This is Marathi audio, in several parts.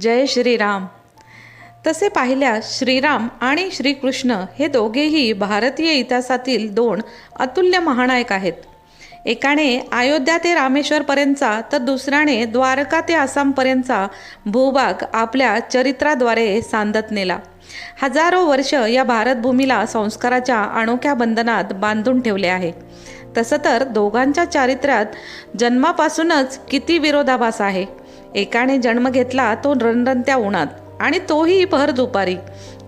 जय श्रीराम. तसे पाहिल्यास श्रीराम आणि श्रीकृष्ण हे दोघेही भारतीय इतिहासातील दोन अतुल्य महानायक आहेत. एकाने अयोध्या ते रामेश्वरपर्यंतचा तर दुसऱ्याने द्वारका ते आसामपर्यंतचा भूभाग आपल्या चरित्राद्वारे सांदत नेला. हजारो वर्ष या भारतभूमीला संस्काराच्या अनोख्या बंधनात बांधून ठेवले आहे. तसं तर दोघांच्या चारित्र्यात जन्मापासूनच किती विरोधाभास आहे. एकाने जन्म घेतला तो रणरणत्या उन्हात आणि तोही भर दुपारी.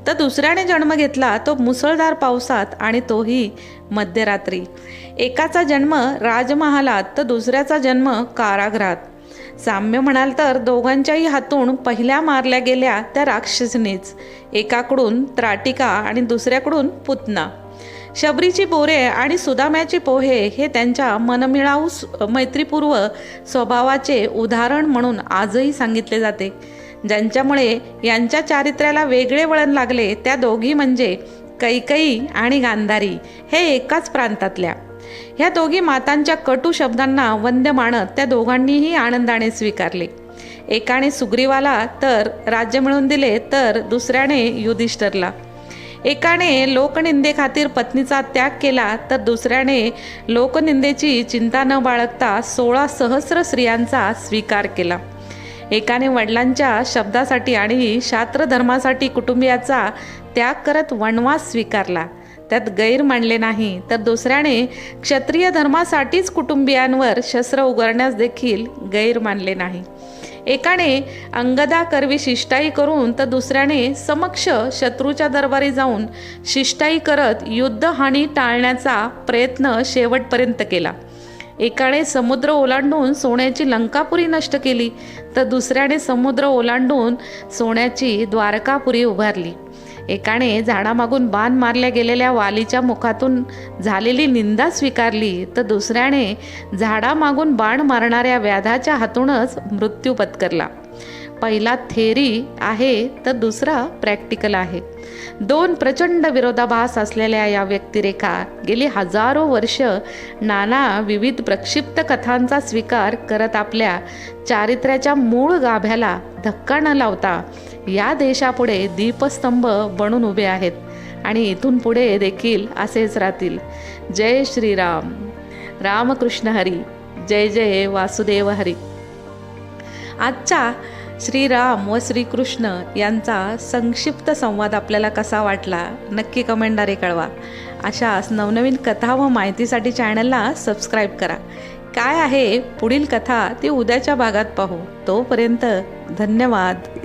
तर दुसऱ्याने जन्म घेतला तो मुसळधार पावसात आणि तोही मध्यरात्री. एकाचा जन्म राजमहालात तर दुसऱ्याचा जन्म कारागृहात. साम्य म्हणाल तर दोघांच्याही हातून पहिल्या मारल्या गेल्या त्या राक्षसनीच. एकाकडून त्राटिका आणि दुसऱ्याकडून पुतना. शबरीची बोरे आणि सुदाम्याचे पोहे हे त्यांच्या मनमिळाऊ मैत्रीपूर्व स्वभावाचे उदाहरण म्हणून आजही सांगितले जाते. ज्यांच्यामुळे यांच्या चारित्र्याला वेगळे वळण लागले त्या दोघी म्हणजे कैकई आणि गांधारी हे एकाच प्रांतातल्या. ह्या दोघी मातांच्या कटू शब्दांना वंद्य मानत त्या दोघांनीही आनंदाने स्वीकारले. एकाने सुग्रीवाला तर राज्य मिळवून दिले तर दुसऱ्याने युधिष्ठरला. एकाने लोकनिंदेखातीर पत्नीचा त्याग केला तर दुसऱ्याने लोकनिंदेची चिंता न बाळगता सोळा सहस्र स्त्रियांचा स्वीकार केला. एकाने वडिलांच्या शब्दासाठी आणि शास्त्रधर्मासाठी कुटुंबियाचा त्याग करत वनवास स्वीकारला. त्यात गैर मानले नाही. तर दुसऱ्याने क्षत्रिय धर्मासाठीच कुटुंबियांवर शस्त्र उगारण्यास देखील गैर मानले नाही. एकाने अंगदा करवी शिष्टाई करून तर दुसऱ्याने समक्ष शत्रूच्या दरबारी जाऊन शिष्टाई करत युद्धहानी टाळण्याचा प्रयत्न शेवटपर्यंत केला. एकाने समुद्र ओलांडून सोन्याची लंकापुरी नष्ट केली तर दुसऱ्याने समुद्र ओलांडून सोन्याची द्वारकापुरी उभारली. एकाने झाडामागून बाण मारल्या गेलेल्या वालीच्या मुखातून झालेली निंदा स्वीकारली तर दुसऱ्याने झाडामागून बाण मारणाऱ्या व्याधाच्या हातूनच मृत्यू पत्करला. पहिला थेरी आहे तर दुसरा प्रॅक्टिकल आहे. दोन प्रचंड विरोधाभास असलेल्या या व्यक्तिरेखा गेली हजारो वर्ष नाना विविध प्रक्षिप्त कथांचा स्वीकार करत आपल्या चारित्र्याच्या मूळ गाभ्याला धक्का न लावता या देशापुढे दीपस्तंभ बनून उभे आहेत आणि इथून पुढे देखील असेच राहतील. जय श्रीराम. रामकृष्ण हरी. जय जय वासुदेव हरी. आजचा श्रीराम व श्रीकृष्ण यांचा संक्षिप्त संवाद आपल्याला कसा वाटला नक्की कमेंटद्वारे कळवा. अशाच नवनवीन कथा व माहितीसाठी चॅनलला सबस्क्राईब करा. काय आहे पुढील कथा ती उद्याच्या भागात पाहू. तोपर्यंत धन्यवाद.